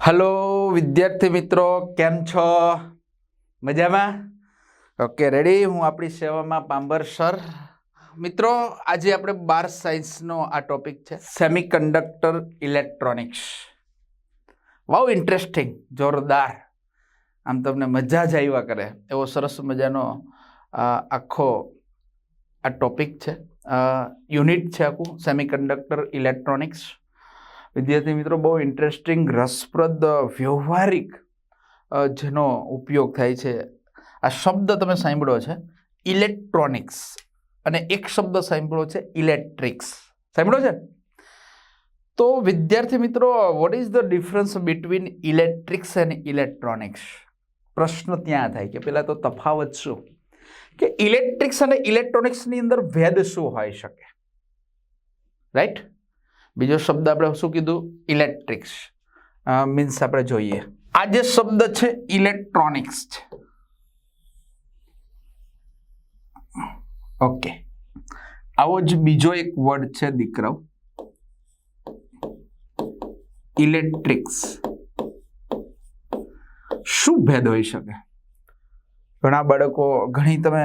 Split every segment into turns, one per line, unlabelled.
Hello, વિદ્યાર્થી મિત્રો, કેમ છો? મજામાં? ઓકે રેડી હું આપણી સેવામાં પાંબર સર. મિત્રો, આજે આપણે બાર સાયન્સનો આ ટોપિક છે semiconductor electronics wow interesting જોરદાર! આમ તમને મજા જ આવ્યા કરે. એવો સરસ મજાનો આખો આ ટોપિક છે. યુનિટ છે આખું સેમી કન્ડક્ટર ઇલેક્ટ્રોનિક્સ વિદ્યાર્થી મિત્રો, બહુ ઇન્ટરેસ્ટિંગ રસપ્રદ, વ્યવહારિક જેનો ઉપયોગ થાય છે. આ શબ્દ તમે સાંભળ્યો છે ઇલેક્ટ્રોનિક્સ અને એક શબ્દ સાંભળ્યો છે ઇલેક્ટ્રિક્સ સાંભળ્યો છે? તો વિદ્યાર્થી મિત્રો what is the difference between electrics and electronics પ્રશ્ન ત્યાં થાય કે પેલા તો તફાવત શું? કે ઇલેક્ટ્રિક્સ અને ઇલેક્ટ્રોનિક્સની અંદર ભેદ શું હોઈ શકે? રાઈટ બીજો શબ્દ આપણે શું કીધું? ઇલેક્ટ્રિક્સ. મીન્સ આપણે જોઈએ. આ જે શબ્દ છે, ઇલેક્ટ્રોનિક્સ છે. ઓકે આવો જ બીજો એક વર્ડ છે, દીકરાઓ. ઇલેક્ટ્રિક્સ. શું ભેદ હોઈ શકે? ઘણા બાળકો, ઘણી તમે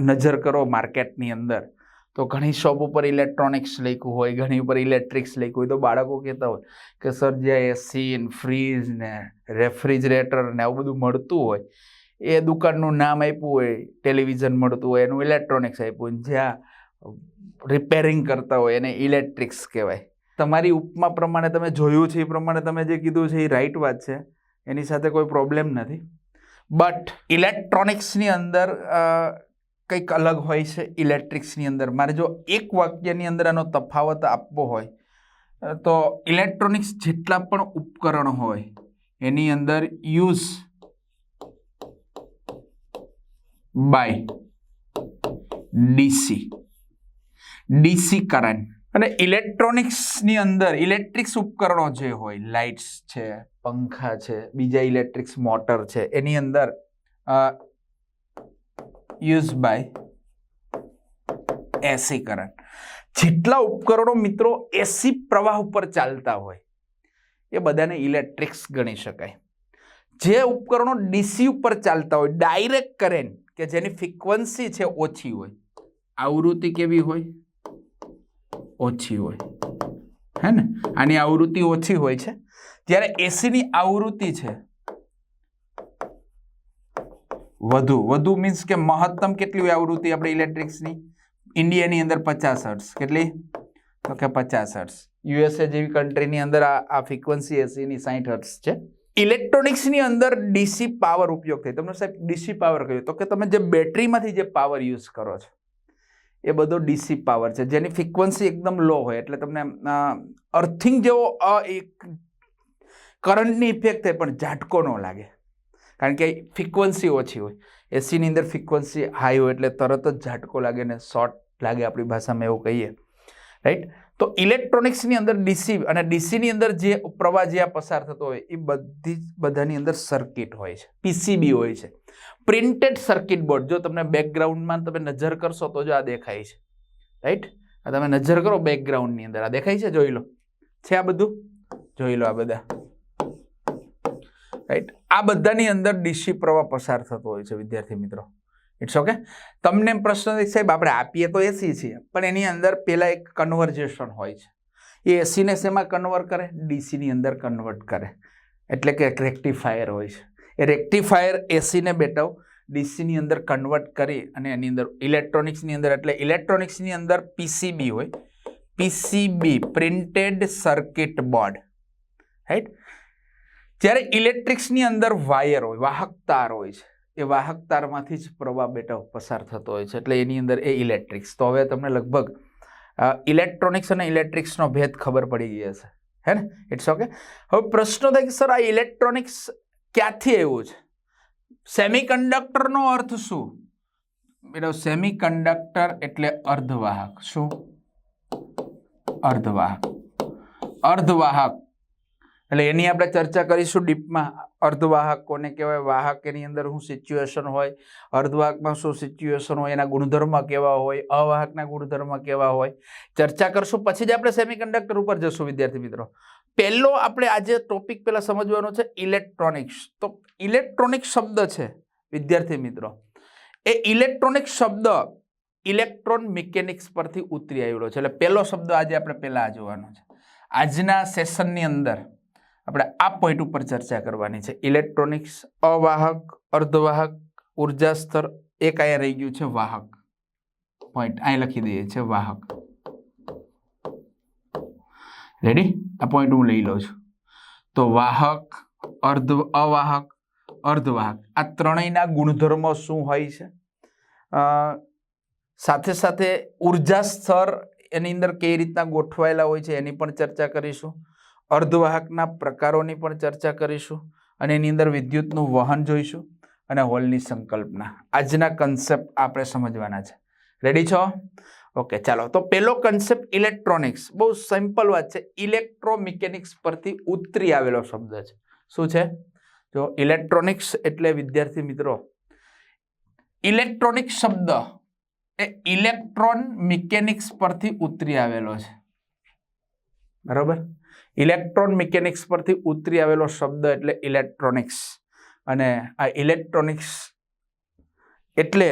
નજર કરો માર્કેટની અંદર. તો ઘણી શોપ ઉપર ઇલેક્ટ્રોનિક્સ લખ્યું હોય, ઘણી ઉપર ઇલેક્ટ્રિક્સ લખ્યું હોય, તો બાળકો કહેતા હોય કે, સર જ્યાં એસી ને ફ્રીજ ને રેફ્રિજરેટર ને આવું બધું મળતું હોય, એ દુકાનનું નામ આપ્યું હોય ટેલિવિઝન મળતું હોય, એનું ઇલેક્ટ્રોનિક્સ આપ્યું જ્યાં રિપેરિંગ કરતા હોય, એને ઇલેક્ટ્રિક્સ કહેવાય. તમારી ઉપમા પ્રમાણે તમે જોયું છે, એ પ્રમાણે તમે જે કીધું છે, એ રાઈટ વાત છે. એની સાથે કોઈ પ્રોબ્લેમ નથી. બટ ઇલેક્ટ્રોનિક્સની અંદર કંઈક અલગ હોય છે ઇલેક્ટ્રિક્સની અંદર. મારે જો એક વાક્યની અંદર આનો તફાવત આપવો હોય તો ઇલેક્ટ્રોનિક્સ જેટલા પણ ઉપકરણ હોય, એની અંદર use by DC. DC current. અને ઇલેક્ટ્રોનિક્સની અંદર, ઇલેક્ટ્રિક્સ ઉપકરણો જે હોય, લાઇટ્સ છે, પંખા છે, બીજા ઇલેક્ટ્રિક્સ મોટર છે, એની અંદર યુઝ બાય એસી કરંટ જેટલા ઉપકરણો મિત્રો એસી પ્રવાહ ઉપર ચાલતા હોય, એ બધાને ઇલેક્ટ્રિક્સ ગણી શકાય. જે ઉપકરણો ડીસી ઉપર ચાલતા હોય ડાયરેક્ટ કરેન્ટ કે જેની ફ્રિકવન્સી છે ઓછી હોય, આવૃત્તિ કેવી હોય? ઓછી હોય. હે ને? આની આવૃત્તિ ઓછી હોય છે. જ્યારે એસીની આવૃત્તિ છે વધુ વધુ મીન્સ કે મહત્તમ કેટલી હોય આવૃત્તિ આપણે ઇલેક્ટ્રિક્સની ઇન્ડિયાની અંદર પચાસ હર્ટ્સ કેટલી? તો કે પચાસ હર્ટ્સ યુએસએ જેવી કન્ટ્રીની અંદર આ આ ફ્રીક્વન્સી એસીની સાઠ હર્ટ્સ છે. ઇલેક્ટ્રોનિક્સની અંદર ડીસી પાવર ઉપયોગ થાય. તમને સાહેબ ડીસી પાવર કહ્યું. તો કે તમે જે બેટરીમાંથી જે પાવર યુઝ કરો છો, એ બધો ડીસી પાવર છે. જેની ફ્રિકવન્સી એકદમ લો હોય. એટલે તમને અર્થિંગ જેવો એક કરંટની ઇફેક્ટ થાય, પણ ઝાટકો ન લાગે. કારણ કે ફ્રિકવન્સી ઓછી હોય. એસીની અંદર ફ્રિકવન્સી હાઈ હોય એટલે તરત જ ઝાટકો લાગે ને શોર્ટ લાગે આપણી ભાષામાં એવું કહીએ. રાઈટ તો ઇલેક્ટ્રોનિક્સની અંદર ડીસી અને ડીસીની અંદર જે પ્રવાહ જે આ પસાર થતો હોય એ બધી બધાની અંદર સર્કિટ હોય છે. પીસીબી હોય છે. પ્રિન્ટેડ સર્કિટ બોર્ડ જો તમને બેકગ્રાઉન્ડમાં તમે નજર કરશો તો જો આ દેખાય છે. રાઈટ આ તમે નજર કરો બેકગ્રાઉન્ડની અંદર. આ દેખાય છે? જોઈ લો. છે આ બધું? જોઈ લો આ બધા. રાઈટ આ બધાની અંદર ડીસી પ્રવાહ પસાર થતો હોય છે, વિદ્યાર્થી મિત્રો. ઇટ્સ ઓકે તમને પ્રશ્ન સાહેબ, આપણે આપીએ તો એસી છીએ. પણ એની અંદર પહેલાં એક કન્વર્જેશન હોય છે. એ એસીને શેમાં કન્વર્ટ કરે? ડીસીની અંદર કન્વર્ટ કરે. એટલે કે રેક્ટિફાયર હોય છે. એ રેક્ટિફાયર એસીને બેટાવ ડીસીની અંદર કન્વર્ટ કરી અને એની અંદર ઇલેક્ટ્રોનિક્સની અંદર, એટલે ઇલેક્ટ્રોનિક્સની અંદર પીસીબી હોય. PCB printed circuit board right જ્યારે ઇલેક્ટ્રિક્સની અંદર વાયર હોય, વાહક તાર હોય છે, એ વાહક તારમાંથી જ પ્રવાહ બેટા પસાર થતો હોય છે. એટલે એની અંદર એ ઇલેક્ટ્રિક્સ. તો હવે તમને લગભગ ઇલેક્ટ્રોનિક્સ અને ઇલેક્ટ્રિક્સનો ભેદ ખબર પડી ગઈ હશે. હે ને? ઇટ્સ ઓકે હવે પ્રશ્ન થાય કે, સર, આ ઇલેક્ટ્રોનિક્સ ક્યાંથી આવ્યું છે? સેમી કન્ડક્ટરનો અર્થ શું? બેટા સેમી કન્ડક્ટર એટલે અર્ધવાહક. શું? અર્ધવાહક. અર્ધવાહક. એટલે એની આપણે ચર્ચા કરીશું ડીપમાં. અર્ધવાહક કોને કહેવાય? વાહક એની અંદર શું સિચ્યુએશન હોય? અર્ધવાહકમાં શું સિચ્યુએશન હોય? એના ગુણધર્મ કેવા હોય? અવાહકના ગુણધર્મ કેવા હોય? ચર્ચા કરશું. પછી જ આપણે સેમિકન્ડક્ટર ઉપર જશું, વિદ્યાર્થી મિત્રો. પહેલો આપણે આજે ટોપિક પહેલાં સમજવાનો છે ઇલેક્ટ્રોનિક્સ તો ઇલેક્ટ્રોનિક શબ્દ છે, વિદ્યાર્થી મિત્રો. એ ઇલેક્ટ્રોનિક શબ્દ ઇલેક્ટ્રોન મિકેનિક્સ પરથી ઉતરી આવેલો છે. એટલે પહેલો શબ્દ આજે આપણે પહેલાં જોવાનો છે. આજના સેશનની અંદર આપણે આ પોઈન્ટ ઉપર ચર્ચા કરવાની છે. ઇલેક્ટ્રોનિક્સ અવાહક, અર્ધવાહક, ઊર્જા સ્તર એક અહીંયા રહી ગયું છે વાહક. પોઈન્ટ અહીં લખી દઈએ છે વાહક. રેડી આ પોઈન્ટ હું લઈ લઉં છું. તો વાહક, અર્ધ, અવાહક, અર્ધવાહક. આ ત્રણેયના ગુણધર્મો શું હોય છે? સાથે સાથે ઊર્જા સ્તર એની અંદર કઈ રીતના ગોઠવાયેલા હોય છે એની પણ ચર્ચા કરીશું. અર્ધવાહકના પ્રકારોની પણ ચર્ચા કરીશું અને એની અંદર વિદ્યુતનું વહન જોઈશું અને હોલની સંકલ્પના. આજના કન્સેપ્ટ આપણે સમજવાના છે. રેડી છો? ઓકે ચાલો. તો પહેલો કન્સેપ્ટ ઇલેક્ટ્રોનિક્સ બહુ સિમ્પલ વાત છે. ઇલેક્ટ્રોમિકેનિક્સ પરથી ઉતરી આવેલો શબ્દ છે. શું છે? જો ઇલેક્ટ્રોનિક્સ એટલે વિદ્યાર્થી મિત્રો ઇલેક્ટ્રોનિક શબ્દ એ ઇલેક્ટ્રોન મિકેનિક્સ પરથી ઉતરી આવેલો છે. બરોબર? ઇલેક્ટ્રોન મિકેનિક્સ પરથી ઉતરી આવેલો શબ્દ એટલે ઇલેક્ટ્રોનિક્સ. અને આ ઇલેક્ટ્રોનિક્સ એટલે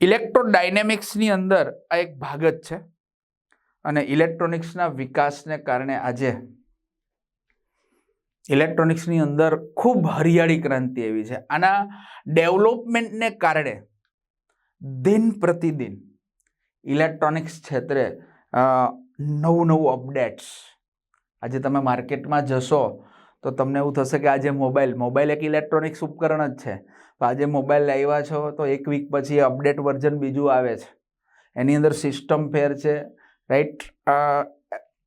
ઇલેક્ટ્રોડાયનેમિક્સની અંદર આ એક ભાગ જ છે. અને ઇલેક્ટ્રોનિક્સના વિકાસને કારણે આજે ઇલેક્ટ્રોનિક્સની અંદર ખૂબ હરિયાળી ક્રાંતિ એવી છે. આના ડેવલપમેન્ટને કારણે દિન પ્રતિદિન ઇલેક્ટ્રોનિક્સ ક્ષેત્રે નવું નવું અપડેટ્સ આજે તમે માર્કેટમાં જશો, તો તમને એવું થશે કે આજે મોબાઈલ મોબાઈલ એક ઇલેક્ટ્રોનિક્સ ઉપકરણ જ છે. તો આજે મોબાઈલ લાવ્યા છો, તો એક વીક પછી અપડેટ વર્ઝન બીજું આવે છે. એની અંદર સિસ્ટમ ફેર છે રાઈટ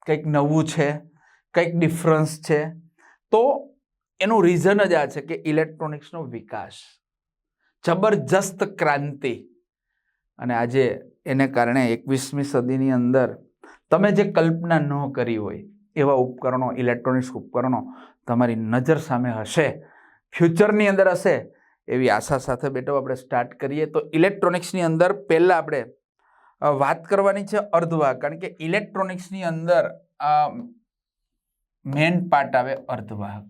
કંઈક નવું છે, કંઈક ડિફરન્સ છે. તો એનું રીઝન જ આ છે કે ઇલેક્ટ્રોનિક્સનો વિકાસ. જબરજસ્ત ક્રાંતિ. અને આજે એને કારણે એકવીસમી સદીની અંદર તમે જે કલ્પના ન કરી હોય એવા ઉપકરણો ઇલેક્ટ્રોનિક્સ ઉપકરણો તમારી નજર સામે હશે ફ્યુચરની અંદર હશે એવી આશા સાથે બેટો આપણે સ્ટાર્ટ કરીએ. તો ઇલેક્ટ્રોનિક્સની અંદર પહેલાં આપણે વાત કરવાની છે અર્ધવાહક કારણ કે ઇલેક્ટ્રોનિક્સની અંદર મેન પાર્ટ આવે અર્ધવાહક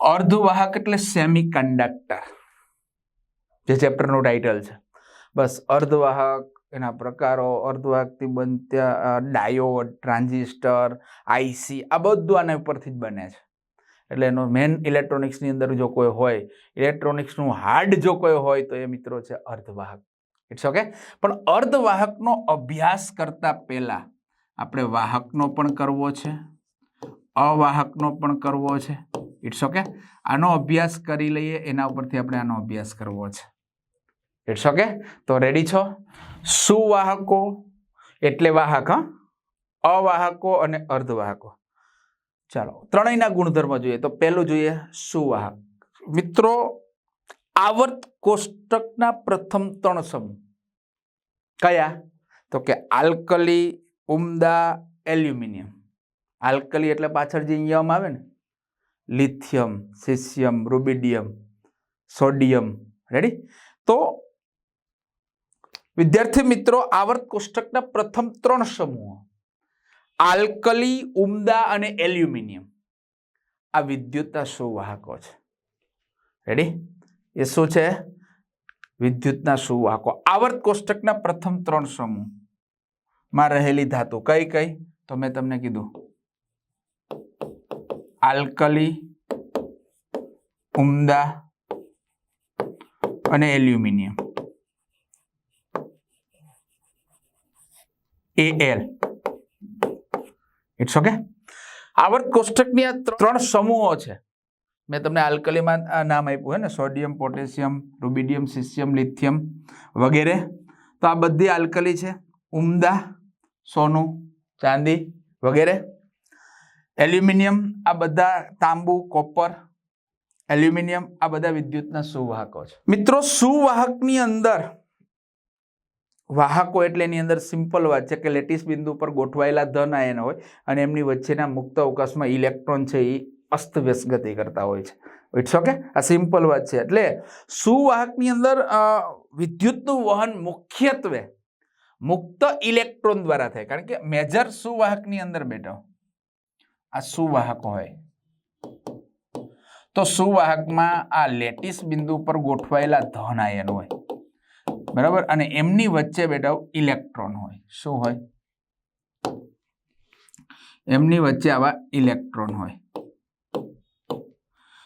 અર્ધવાહક એટલે સેમી કન્ડક્ટર જે ચેપ્ટરનું ટાઇટલ છે. બસ, અર્ધવાહક એના પ્રકારો, અર્ધવાહકથી બનતા ડાયોડ, ટ્રાન્ઝિસ્ટર આઈસી આ બધું આના ઉપરથી જ બને છે. એટલે એનો મેન ઇલેક્ટ્રોનિક્સની અંદર જો કોઈ હોય, ઇલેક્ટ્રોનિક્સનું હાર્ડ જો કોઈ હોય તો એ મિત્રો છે અર્ધવાહક. ઇટ્સ ઓકે પણ અર્ધવાહકનો અભ્યાસ કરતા પહેલાં આપણે વાહકનો પણ કરવો છે, અવાહકનો પણ કરવો છે. ઇટ્સ ઓકે આનો અભ્યાસ કરી લઈએ, એના ઉપરથી આપણે આનો અભ્યાસ કરવો છે. ઇટ્સ ઓકે તો રેડી છો? સુવાહકો એટલે વાહક, હા? અવાહકો અને અર્ધવાહકો. ચાલો, ત્રણેયના ગુણધર્મ જોઈએ તો પહેલું જોઈએ સુવાહક. મિત્રો, આવર્ત કોષ્ટકના પ્રથમ ત્રણ સમૂહ કયા? તો કે આલ્કલી, ઉમદા, એલ્યુમિનિયમ. આલ્કલી એટલે પાછળ જે યમ આવે ને, lithium, caesium, rubidium, sodium. Ready તો વિદ્યાર્થી મિત્રો, આવર્ત કોષ્ટકના પ્રથમ ત્રણ સમૂહ, આલ્કલી, ઉમદા અને એલ્યુમિનિયમ. આ વિદ્યુતના સુવાહકો છે. રેડી એ શું છે? વિદ્યુતના સુવાહકો. આવર્ત કોષ્ટકના પ્રથમ ત્રણ સમૂહમાં રહેલી ધાતુ કઈ કઈ? તો મેં તમને કીધું. આલ્કલી, ઉમદા અને એલ્યુમિનિયમ. એલ ઇટ્સ ઓકે આવર્ત કોષ્ટકની આ ત્રણ સમૂહો છે. મેં તમને આલ્કલીમાં નામ આપ્યું હે ને? Sodium potassium rubidium caesium lithium વગેરે. તો આ બધી આલ્કલી છે. ઉમદા, સોનું, ચાંદી વગેરે. એલ્યુમિનિયમ, આ બધા તાંબુ, કોપર. એલ્યુમિનિયમ, આ બધા વિદ્યુતના સુવાહકો છે. મિત્રો, સુવાહકની અંદર વાહકો એટલે એની અંદર સિમ્પલ વાત છે કે લેટિસ બિંદુ પર ગોઠવાયેલા ધન આયન હોય અને એમની વચ્ચેના મુક્ત અવકાશમાં ઇલેક્ટ્રોન છે એ અસ્તવ્યસ્ત ગતિ કરતા હોય છે. ઇટ્સ ઓકે આ સિમ્પલ વાત છે. એટલે સુવાહકની અંદર વિદ્યુતનું વહન મુખ્યત્વે મુક્ત ઇલેક્ટ્રોન દ્વારા થાય. કારણ કે મેજર સુવાહકની અંદર બેઠો આ સુવાહક હોય. તો સુવાહકમાં આ લેટિસ બિંદુ પર ગોઠવાયેલા ધન આયન હોય. બરાબર? અને એમની વચ્ચે બેટા ઇલેક્ટ્રોન હોય. શું હોય? એમની વચ્ચે આવા ઇલેક્ટ્રોન હોય.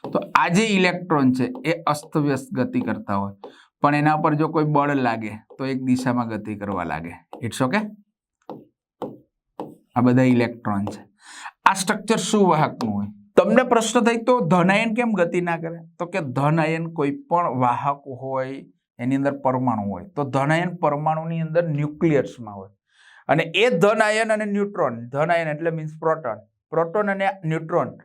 તો આ જે ઇલેક્ટ્રોન છે, એ અસ્તવ્યસ્ત ગતિ કરતા હોય. પણ એના પર જો કોઈ બળ લાગે, તો એક દિશામાં ગતિ કરવા લાગે. ઇટ્સ ઓકે આ બધા ઇલેક્ટ્રોન છે. આ સ્ટ્રક્ચર શું વાહકનું હોય? તમને પ્રશ્ન થાય તો ધનાયન કેમ ગતિ ના કરે? તો કે ધનાયન કોઈ પણ વાહક હોય એની અંદર પરમાણુ હોય. તો ધનાયન પરમાણુની અંદર ન્યુક્લિયસમાં હોય. અને એ ધન આયન અને ન્યુટ્રોન, ધન આયન એટલે મીન્સ પ્રોટોન. પ્રોટોન અને ન્યુટ્રોન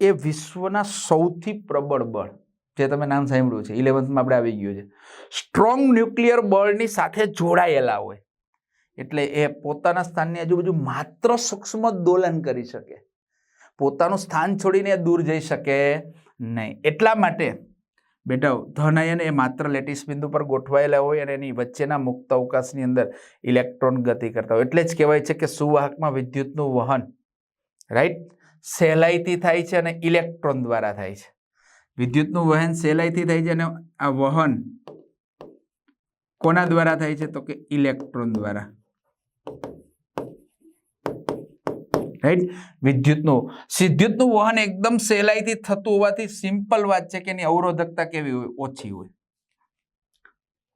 એ વિશ્વના સૌથી પ્રબળ બળ. જે તમે નામ સાંભળ્યું છે ઇલેવન્થમાં આપણે આવી ગયું છે. સ્ટ્રોંગ ન્યુક્લિયર બળની સાથે જોડાયેલા હોય. એટલે એ પોતાના સ્થાનની આજુબાજુ માત્ર સૂક્ષ્મ દોલન કરી શકે. પોતાનું સ્થાન છોડીને દૂર જઈ શકે નહીં. એટલા માટે બેટા ધનયન એ માત્ર લેટિસ બિંદુ પર ગોઠવાયેલા હોય અને એની વચ્ચેના મુક્ત અવકાશની અંદર ઇલેક્ટ્રોન ગતિ કરતા હોય. એટલે જ કહેવાય છે કે સુવાહકમાં વિદ્યુતનું વહન રાઈટ સહેલાઈથી થાય છે અને ઇલેક્ટ્રોન દ્વારા થાય છે. વિદ્યુતનું વહન સહેલાઈથી થાય છે અને આ વહન કોના દ્વારા થાય છે તો કે ઇલેક્ટ્રોન દ્વારા. રાઈટ વિદ્યુતનું. વિદ્યુતનું વહન એકદમ સહેલાઈથી થતું હોવાથી સિમ્પલ વાત છે કે એની અવરોધકતા કેવી હોય? ઓછી હોય.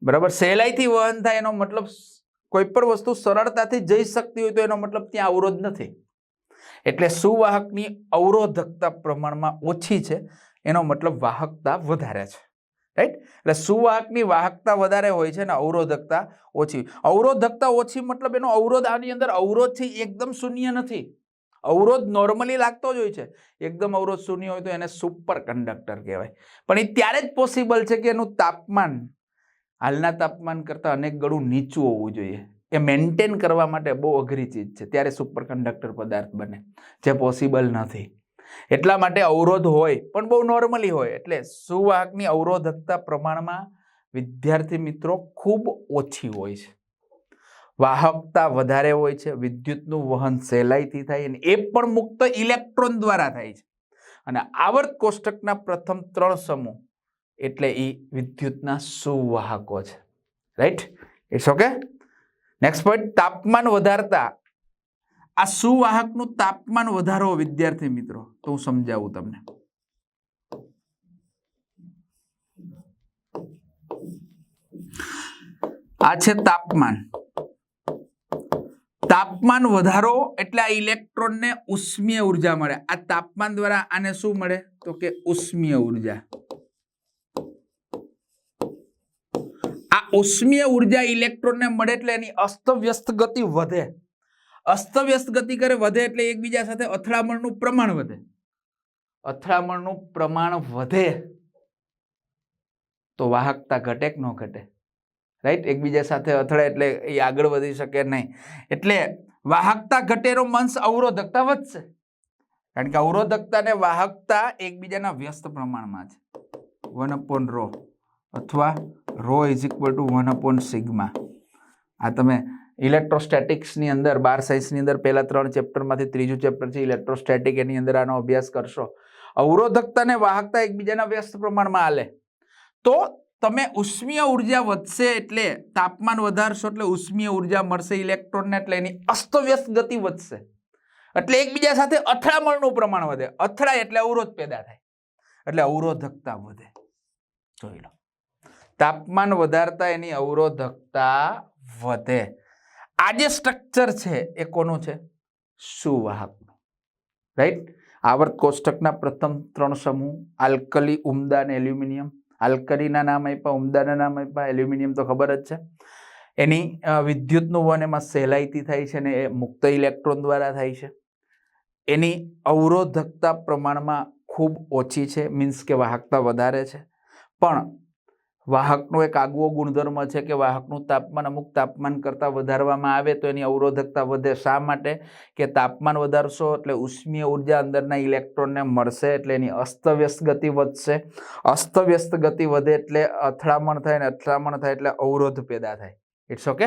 બરાબર? સહેલાઈથી વહન થાય એનો મતલબ કોઈ પણ વસ્તુ સરળતાથી જઈ શકતી હોય તો એનો મતલબ ત્યાં અવરોધ નથી. એટલે સુવાહકની અવરોધકતા પ્રમાણમાં ઓછી છે, એનો મતલબ વાહકતા વધારે છે. રાઈટ એટલે સુવાહકની વાહકતા વધારે હોય છે ને અવરોધકતા ઓછી અવરોધકતા ઓછી મતલબ એનો અવરોધ આની અંદર અવરોધ છે એકદમ શૂન્ય નથી. અવરોધ નોર્મલી લાગતો જ હોય છે. એકદમ અવરોધ શૂન્ય હોય તો એને સુપર કંડક્ટર કહેવાય. પણ એ ત્યારે જ પોસિબલ છે કે એનું તાપમાન, હાલના તાપમાન કરતાં અનેક ગણું નીચું હોવું જોઈએ. એ મેન્ટેન કરવા માટે બહુ અઘરી ચીજ છે. ત્યારે સુપર કંડક્ટર પદાર્થ બને, જે પોસિબલ નથી. એટલા માટે અવરોધ હોય, પણ બહુ નોર્મલી હોય. એટલે સુવાહકની અવરોધકતા પ્રમાણમાં વિદ્યાર્થી મિત્રો ખૂબ ઓછી હોય છે. વાહકતા વધારે હોય છે, વિદ્યુતનું વહન સહેલાઈથી થાય અને એ પણ મુક્ત ઇલેક્ટ્રોન દ્વારા થાય છે. અને આવર્ત કોષ્ટકના પ્રથમ ત્રણ સમૂહ એટલે એ વિદ્યુતના સુવાહકો છે. Right it's okay next point તાપમાન વધારતા. આ સુવાહકનું તાપમાન વધારો, વિદ્યાર્થી મિત્રો. તો હું સમજાવું તમને. આ છે તાપમાન. તાપમાન વધારો એટલે આ ઇલેક્ટ્રોનને ઉષ્મીય ઊર્જા મળે. આ તાપમાન દ્વારા આને શું મળે? તો કે ઉષ્મીય ઊર્જા. આ ઉષ્મીય ઊર્જા ઇલેક્ટ્રોનને મળે એટલે એની અસ્તવ્યસ્ત ગતિ વધે. અસ્તવ્યસ્ત ગતિ કરે વધે એટલે એકબીજા સાથે અથડામણનું પ્રમાણ વધે. અથડામણનું પ્રમાણ વધે તો વાહકતા ઘટે કે ન ઘટે? રાઈટ એકબીજા સાથે અથડાય એટલે એ આગળ વધી શકે નહીં. એટલે વાહકતા ઘટેનો મંશ અવરોધકતા વધશે. કારણ કે અવરોધકતા અને વાહકતા એકબીજાના વ્યસ્ત પ્રમાણમાં છે. વન અપોન રો અથવા rho is equal to one upon sigma આ તમે ઇલેક્ટ્રોસ્ટેટિક્સની અંદર, બાર સાયન્સની અંદર પહેલા ત્રણ ચેપ્ટરમાંથી ત્રીજું ચેપ્ટર છે, ઇલેક્ટ્રોસ્ટેટિક એની અંદર આનો અભ્યાસ કરશો. અવરોધકતા અને વાહકતા એકબીજાના વ્યસ્ત પ્રમાણમાં હાલે તો તમે ઉષ્મીય ઊર્જા વધશે એટલે તાપમાન વધારશો એટલે ઉષ્મીય ઊર્જા મળશે ઇલેક્ટ્રોનને એટલે એની અસ્તવ્યસ્ત ગતિ વધશે. એટલે એકબીજા સાથે અથડામણનું પ્રમાણ વધે. અથડાય એટલે અવરોધ પેદા થાય. એટલે અવરોધકતા વધે. જોઈ લો. તાપમાન વધારતા એની અવરોધકતા વધે. આ જે સ્ટ્રક્ચર છે એ કોનું છે? સુવાહકનું. રાઈટ આવર્ત કોષ્ટકના પ્રથમ ત્રણ સમૂહ આલ્કલી ઉમદા અને એલ્યુમિનિયમ આલ્કલીના નામ આપ્યા, ઉમદાના નામ આપ્યા, એલ્યુમિનિયમ તો ખબર જ છે. એની વિદ્યુતનું વન એમાં સહેલાઈથી થાય છે અને એ મુક્ત ઇલેક્ટ્રોન દ્વારા થાય છે. એની અવરોધકતા પ્રમાણમાં ખૂબ ઓછી છે, મીન્સ કે વાહકતા વધારે છે. પણ વાહકનો એક આગવો ગુણધર્મ છે કે વાહકનું તાપમાન અમુક તાપમાન કરતાં વધારવામાં આવે તો એની અવરોધકતા વધે. શા માટે? કે તાપમાન વધારશો એટલે ઉષ્મીય ઊર્જા અંદરના ઇલેક્ટ્રોનને મળશે એટલે એની અસ્તવ્યસ્ત ગતિ વધશે. અસ્તવ્યસ્ત ગતિ વધે એટલે અથડામણ થાય ને અથડામણ થાય એટલે અવરોધ પેદા થાય. ઇટ્સ ઓકે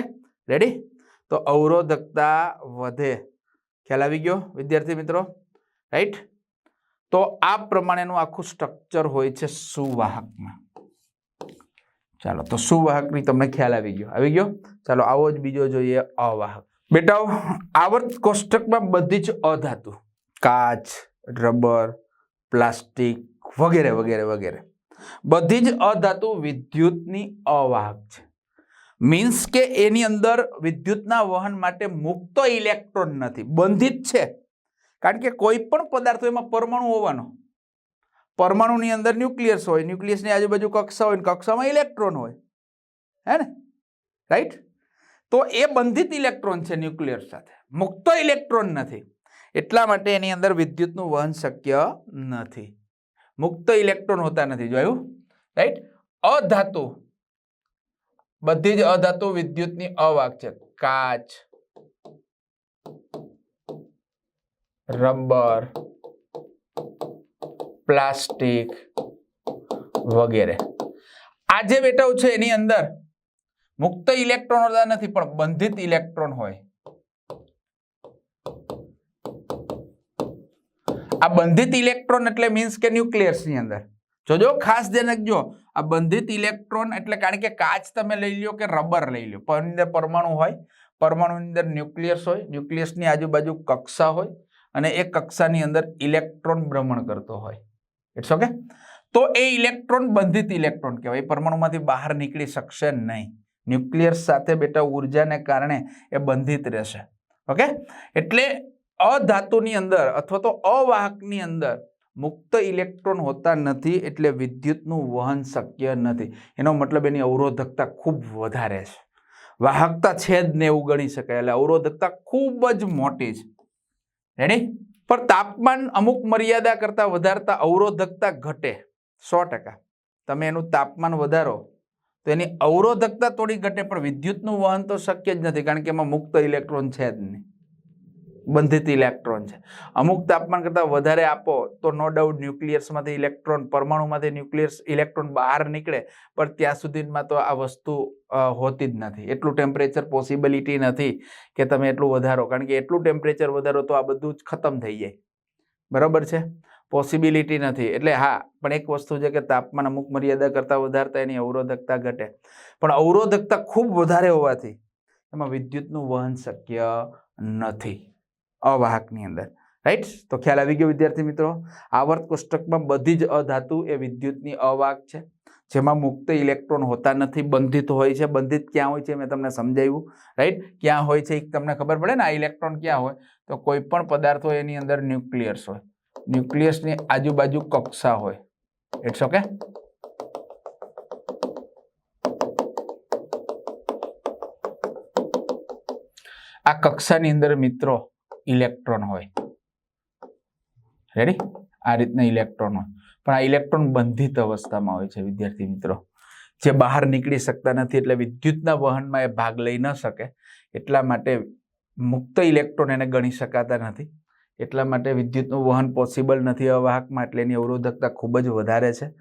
રેડી તો અવરોધકતા વધે. ખ્યાલ આવી ગયો વિદ્યાર્થી મિત્રો? રાઈટ તો આ પ્રમાણેનું આખું સ્ટ્રક્ચર હોય છે સુવાહકમાં. ચાલો, તો સુવાહકની તમને ખ્યાલ આવી ગયો. આવી ગયો? ચાલો, આવો જ બીજો જોઈએ અવાહક. બેટાઓ, આવર્ત કોષ્ટકમાં બધી જ અધાતુ, કાચ, રબર, પ્લાસ્ટિક વગેરે વગેરે વગેરે. બધી જ અધાતુ વિદ્યુતની અવાહક છે. મીન્સ કે એની અંદર વિદ્યુતના વહન માટે મુક્ત ઇલેક્ટ્રોન નથી, બંધિત છે. કારણ કે કોઈ પણ પદાર્થ એમાં પરમાણુ હોવાનો. પરમાણુની અંદર ન્યુક્લિયસ હોય, ન્યુક્લિયસની આજુબાજુ કક્ષા હોય કક્ષામાં ઇલેક્ટ્રોન હોય. હે ને? રાઈટ તો એ બંધિત ઇલેક્ટ્રોન છે ન્યુક્લિયર સાથે. મુક્ત ઇલેક્ટ્રોન નથી. એટલા માટે એની અંદર વિદ્યુતનું વહન શક્ય નથી. મુક્ત ઇલેક્ટ્રોન હોતા નથી. જોયું? રાઈટ અધાતુ. બધી જ અધાતુ વિદ્યુતની અવાક છે. કાચ, રબર પ્લાસ્ટિક વગેરે. આ જે બેટાઓ છે એની અંદર મુક્ત ઇલેક્ટ્રોન હોતા નથી, પણ બંધિત ઇલેક્ટ્રોન હોય. આ બંધિત ઇલેક્ટ્રોન એટલે મીન્સ કે ન્યુક્લિયસની અંદર. જોજો ખાસ ધ્યાન રાખજો. આ બંધિત ઇલેક્ટ્રોન એટલે કારણ કે કાચ તમે લઈ લ્યો કે રબર લઈ લ્યો. પણ અંદર પરમાણુ હોય. પરમાણુની અંદર ન્યુક્લિયસ હોય. ન્યુક્લિયસની આજુબાજુ કક્ષા હોય અને એ કક્ષાની અંદર ઇલેક્ટ્રોન ભ્રમણ કરતો હોય. ઇટ્સ ઓકે તો એ ઇલેક્ટ્રોન બંધિત ઇલેક્ટ્રોન કહેવાય. એ પરમાણુમાંથી બહાર નીકળી શકશે નહીં. ન્યુક્લિયસ સાથે બેટા ઉર્જાને કારણે એ બંધિત રહેશે. ઓકે એટલે અધાતુની અંદર અથવા તો અવાહકની અંદર મુક્ત ઇલેક્ટ્રોન હોતા નથી એટલે વિદ્યુતનું વહન શક્ય નથી. એનો મતલબ એની અવરોધકતા ખૂબ વધારે છે. વાહકતા છે જ ને એવું ગણી શકાય. એટલે અવરોધકતા ખૂબ જ મોટી છે. રેડી પણ તાપમાન અમુક મર્યાદા કરતાં વધારતા અવરોધકતા ઘટે, સો ટકા. તમે એનું તાપમાન વધારો, તો એની અવરોધકતા થોડી ઘટે, પણ વિદ્યુતનું વહન તો શક્ય જ નથી, કારણ કે એમાં મુક્ત ઇલેક્ટ્રોન છે જ નહીં. બંધિત ઇલેક્ટ્રોન છે. અમુક તાપમાન કરતાં વધારે આપો, તો નો ડાઉટ ન્યુક્લિયર્સમાંથી ઇલેક્ટ્રોન, પરમાણુમાંથી ન્યુક્લિયર્સ ઇલેક્ટ્રોન બહાર નીકળે, પણ ત્યાં સુધીમાં તો આ વસ્તુ હોતી જ નથી. એટલું ટેમ્પરેચર પોસિબિલિટી નથી કે તમે એટલું વધારો. કારણ કે એટલું ટેમ્પરેચર વધારો તો આ બધું જ ખતમ થઈ જાય. બરાબર છે? પોસિબિલિટી નથી. એટલે હા, પણ એક વસ્તુ છે કે તાપમાન અમુક મર્યાદા કરતાં વધારતા એની અવરોધકતા ઘટે. પણ અવરોધકતા ખૂબ વધારે હોવાથી એમાં વિદ્યુતનું વહન શક્ય નથી. અવાહકની અંદર. રાઈટ તો ખ્યાલ આવી ગયો વિદ્યાર્થી મિત્રો? આવર્ત કોષ્ટકમાં બધી જ અધાતુ એ વિદ્યુતની અવાહક છે. જેમાં મુક્ત ઇલેક્ટ્રોન હોતા નથી, બંધિત હોય છે. બંધિત ક્યાં હોય છે મેં તમને સમજાવ્યું. રાઈટ ક્યાં હોય છે એ તમને ખબર પડે ને? આ ઇલેક્ટ્રોન ક્યાં હોય? તો કોઈ પણ પદાર્થ એની અંદર ન્યુક્લિયર્સ હોય. ન્યુક્લિયસની આજુબાજુ કક્ષા હોય. ઇટ્સ ઓકે આ કક્ષાની અંદર મિત્રો ઇલેક્ટ્રોન હોય. રેડી આ રીતના ઇલેક્ટ્રોન હોય. પણ આ ઇલેક્ટ્રોન બંધિત અવસ્થામાં હોય છે, વિદ્યાર્થી મિત્રો. જે બહાર નીકળી શકતા નથી એટલે વિદ્યુતના વહનમાં એ ભાગ લઈ ન શકે. એટલા માટે મુક્ત ઇલેક્ટ્રોન એને ગણી શકાતા નથી. એટલા માટે વિદ્યુતનું વહન પોસિબલ નથી અવાહકમાં, એટલે એની અવરોધકતા ખૂબ જ વધારે છે.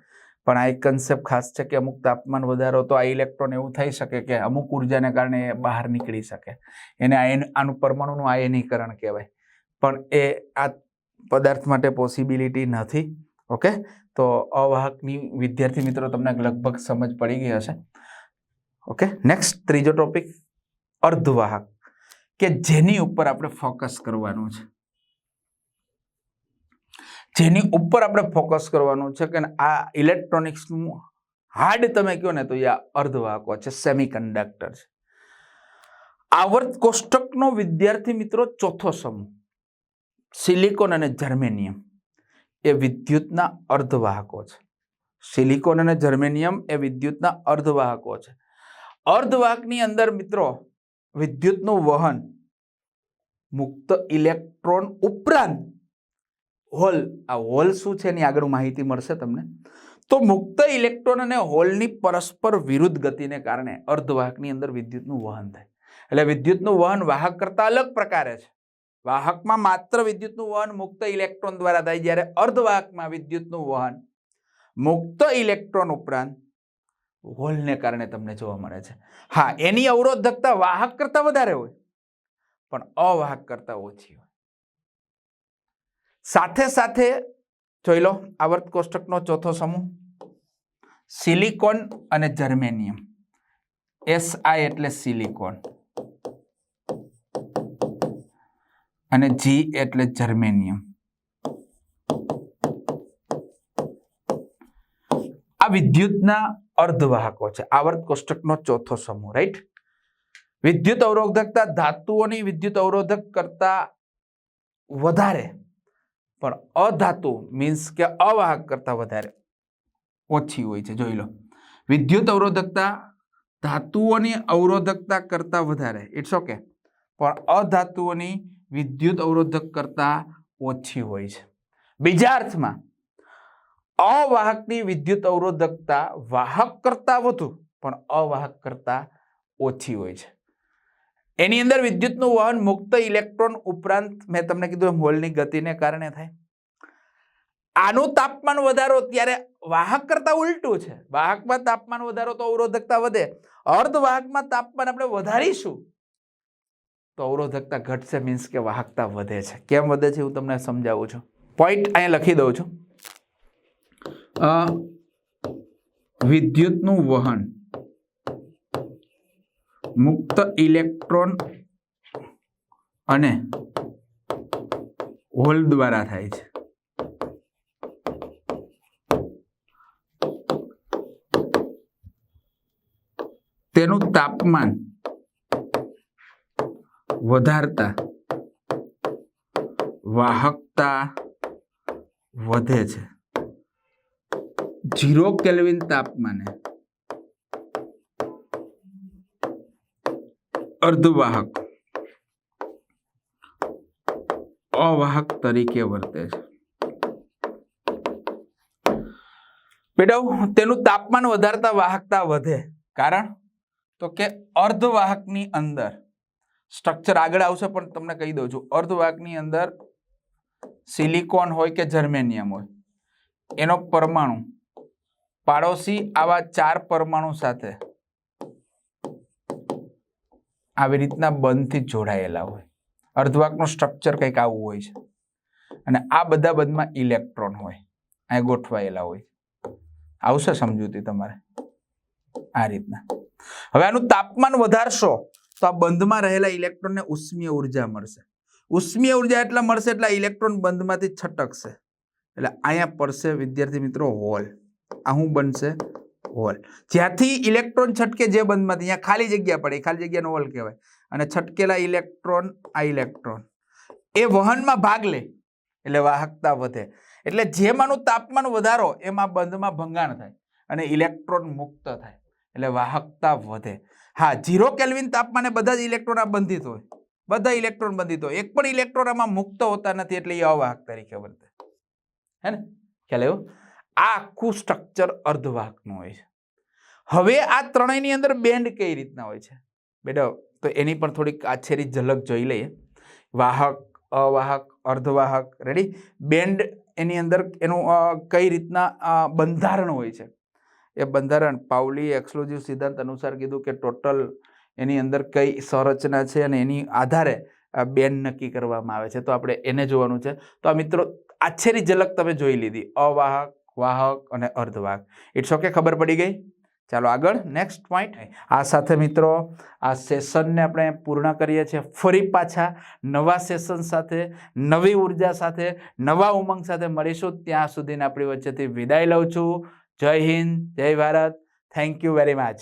પણ આ એક કન્સેપ્ટ ખાસ છે કે અમુક તાપમાન વધારો તો આ ઇલેક્ટ્રોન એવું થઈ શકે કે અમુક ઉર્જાને કારણે એ બહાર નીકળી શકે. એને આયન, આનું પરમાણુનું આયનીકરણ કહેવાય. પણ એ આ પદાર્થ માટે પોસિબિલિટી નથી ઓકે તો અવાહકની વિદ્યાર્થી મિત્રો તમને લગભગ સમજ પડી ગઈ હશે ઓકે નેક્સ્ટ ત્રીજો ટોપિક અર્ધવાહક, કે જેની ઉપર આપણે ફોકસ કરવાનું છે. જેની ઉપર આપણે ફોકસ કરવાનું છે કે આ ઇલેક્ટ્રોનિક્સનું હાર્ડ તમે કહો ને તો એ આ અર્ધવાહકો છે સેમિકન્ડક્ટર છે. આવર્ત કોષ્ટકનો વિદ્યાર્થી મિત્રો ચોથો સમૂહ સિલિકોન અને જર્મેનિયમ એ વિદ્યુતના અર્ધવાહકો છે. સિલિકોન અને જર્મેનિયમ એ વિદ્યુતના અર્ધવાહકો છે. અર્ધવાહકની અંદર મિત્રો વિદ્યુતનું વહન મુક્ત ઇલેક્ટ્રોન ઉપરાંત હોલ, આ હોલ શું છે એની આગળ માહિતી મળશે તમને? તો મુક્ત ઇલેક્ટ્રોન અને હોલની પરસ્પર વિરુદ્ધ ગતિને કારણે અર્ધવાહકની અંદર વિદ્યુતનું વહન થાય. એટલે વિદ્યુતનું વહન વાહક કરતાં અલગ પ્રકારે છે. વાહકમાં માત્ર વિદ્યુતનું વહન મુક્ત ઇલેક્ટ્રોન દ્વારા થાય જ્યારે અર્ધવાહકમાં વિદ્યુતનું વહન મુક્ત ઇલેક્ટ્રોન ઉપરાંત હોલને કારણે તમને જોવા મળે છે. હા, એની અવરોધકતા વાહક કરતા વધારે હોય, પણ અવાહક કરતા ઓછી હોય. સાથે સાથે જોઈ લો આવર્ત કોષ્ટકનો ચોથો સમૂહ, સિલિકોન અને જર્મેનિયમ. એસઆઈ એટલે સિલિકોન. અને જી એટલે જર્મેનિયમ આ વિદ્યુતના અર્ધવાહકો છે. આવર્ત કોષ્ટકનો ચોથો સમૂહ રાઈટ વિદ્યુત અવરોધકતા ધાતુઓની વિદ્યુત અવરોધક કરતા વધારે, પણ અધાતુ મીન્સ કે અવાહક કરતા વધારે ઓછી હોય છે. જોઈ લો. વિદ્યુત અવરોધકતા ધાતુઓની અવરોધકતા કરતા વધારે. ઇટ્સ ઓકે પણ અધાતુઓની વિદ્યુત અવરોધક કરતા ઓછી હોય છે. બીજા અર્થમાં, અવાહકની વિદ્યુત અવરોધકતા વાહક કરતા વધુ, પણ અવાહક કરતા ઓછી હોય છે. એની અંદર વિદ્યુતનું વહન મુક્ત ઇલેક્ટ્રોન ઉપરાંત, મેં તમને કીધું એમ હોલની ગતિને કારણે થાય. આનું તાપમાન વધારો ત્યારે વાહક કરતા ઉલટું છે. વાહકમાં તાપમાન વધારો તો અવરોધકતા વધે. અર્ધવાહકમાં તાપમાન આપણે વધારીશું. તો અવરોધકતા ઘટશે મીન્સ કે વાહકતા વધે છે. કેમ વધે છે હું તમને સમજાવું છું. પોઈન્ટ અહીંયા લખી દઉં છું. વિદ્યુતનું વહન. મુક્ત ઇલેક્ટ્રોન અને હોલ દ્વારા થાય છે. તેનું તાપમાન વધારતા. વાહકતા વધે છે. ઝીરો કેલ્વિન તાપમાને. અર્ધવાહક. અવાહક તરીકે વર્તે છે. બેટા તેનું તાપમાન વધારતા વાહકતા વધે. કારણ? તો કે અર્ધવાહકની અંદર. સ્ટ્રક્ચર આગળ આવશે, પણ તમને કહી દઉં છું. અર્ધવાહકની અંદર સિલિકોન હોય કે જર્મેનિયમ હોય, એનો પરમાણુ, પાડોશી આવા ચાર પરમાણુ સાથે આવી રીતના બંધથી જોડાયેલા હોય. અર્ધવાહકનું સ્ટ્રક્ચર કંઈક આવું હોય છે. અને આ બધા બંધમાં ઇલેક્ટ્રોન હોય અહીં ગોઠવાયેલા હોય આવશે સમજૂતી તમારે. આ રીતના. હવે આનું તાપમાન વધારશો તો આ બંધમાં રહેલા ઇલેક્ટ્રોનને ઉષ્મીય ઊર્જા મળશે. ઉષ્મીય ઊર્જા એટલા મળશે એટલે ઇલેક્ટ્રોન બંધમાંથી છટકશે. એટલે અહીંયા પડશે, વિદ્યાર્થી મિત્રો, હોલ. આ શું બનશે હોલ. જ્યાંથી ઇલેક્ટ્રોન છટકે જે બંધમાંથી, અહીંયા ખાલી જગ્યા પડે, ખાલી જગ્યાનો હોલ કહેવાય. અને છટકેલા ઇલેક્ટ્રોન, આ ઇલેક્ટ્રોન. એ વહનમાં ભાગ લે, એટલે વાહકતા વધે. એટલે જેમાંનું તાપમાન વધારો, એમાં બંધમાં ભંગાણ થાય અને ઇલેક્ટ્રોન મુક્ત થાય. એટલે વાહકતા વધે. હા ઝીરો કેલ્વિન તાપમાને બધા જ ઇલેક્ટ્રોન બંધિત હોય. બધા ઇલેક્ટ્રોન બંધિત હોય. એક પણ ઇલેક્ટ્રોન આમાં મુક્ત હોતા નથી એટલે એ અવાહક તરીકે વર્તે. હે ને? ખ્યાલ આવ્યો? આ આખું સ્ટ્રક્ચર અર્ધવાહકનું હોય છે. હવે આ ત્રણેયની અંદર બેન્ડ કઈ રીતના હોય છે? બેટા, તો એની પણ થોડીક આછેરી ઝલક જોઈ લઈએ. વાહક, અવાહક, અર્ધવાહક રેડી બેન્ડ એની અંદર એનું કઈ રીતના બંધારણ હોય છે? એ બંધારણ પાઉલી એક્સક્લુઝિવ સિદ્ધાંત અનુસાર કીધું કે ટોટલ એની અંદર કઈ સંરચના છે અને એની આધારે આ બેન નક્કી કરવામાં આવે છે. તો આપણે એને જોવાનું છે. તો આ મિત્રો આછેરી ઝલક તમે જોઈ લીધી. અવાહક, વાહક અને અર્ધવાહક. ઇટ્સ ઓકે ખબર પડી ગઈ? ચાલો આગળ. નેક્સ્ટ પોઈન્ટ આ સાથે મિત્રો આ સેશનને આપણે પૂર્ણ કરીએ છીએ. ફરી પાછા નવા સેશન સાથે, નવી ઊર્જા સાથે, નવા ઉમંગ સાથે મળીશું. ત્યાં સુધીને આપણી વચ્ચેથી વિદાય લઉં છું. Jai Hind Jai Bharat. Thank you very much